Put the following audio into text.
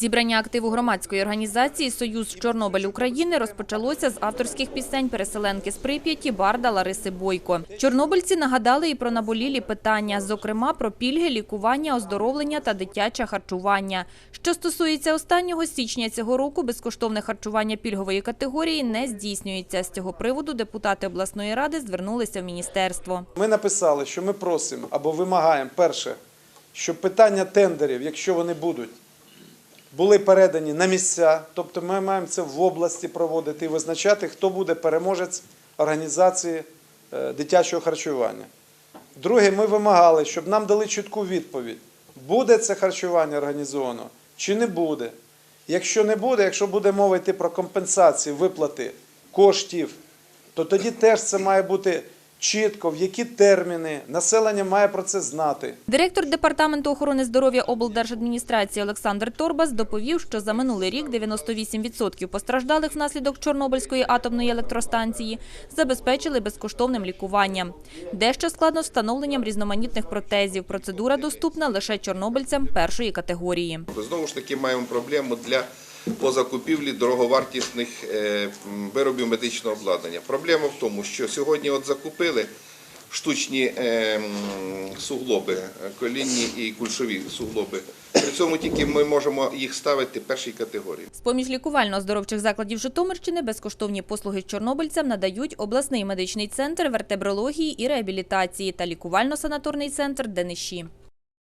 Зібрання активу громадської організації Союз Чорнобиль України розпочалося з авторських пісень переселенки з Прип'яті Барда Лариси Бойко. Чорнобильці нагадали і про наболілі питання, зокрема про пільги, лікування, оздоровлення та дитяче харчування. Що стосується останнього січня цього року, безкоштовне харчування пільгової категорії не здійснюється. З цього приводу депутати обласної ради звернулися в міністерство. Ми написали, що ми просимо або вимагаємо перше, щоб питання тендерів, якщо вони будуть, були передані на місця, тобто ми маємо це в області проводити і визначати, хто буде переможець організації е, дитячого харчування. Друге, ми вимагали, щоб нам дали чітку відповідь, буде це харчування організовано чи не буде. Якщо не буде, якщо буде мова йти про компенсації, виплати коштів, то тоді теж це має бути чітко, в які терміни населення має про це знати. Директор департаменту охорони здоров'я облдержадміністрації Олександр Торбас доповів, що за минулий рік 98% постраждалих внаслідок Чорнобильської атомної електростанції забезпечили безкоштовним лікуванням. Дещо складно з встановленням різноманітних протезів. Процедура доступна лише чорнобильцям першої категорії. Знову ж таки маємо проблему для по закупівлі дороговартісних е, виробів медичного обладнання. Проблема в тому, що сьогодні от закупили штучні е, суглоби, е, колінні і кульшові суглоби. При цьому тільки ми можемо їх ставити першій категорії. З-поміж лікувально-оздоровчих закладів Житомирщини безкоштовні послуги чорнобильцям надають обласний медичний центр вертебрології і реабілітації та лікувально-санаторний центр Дениші.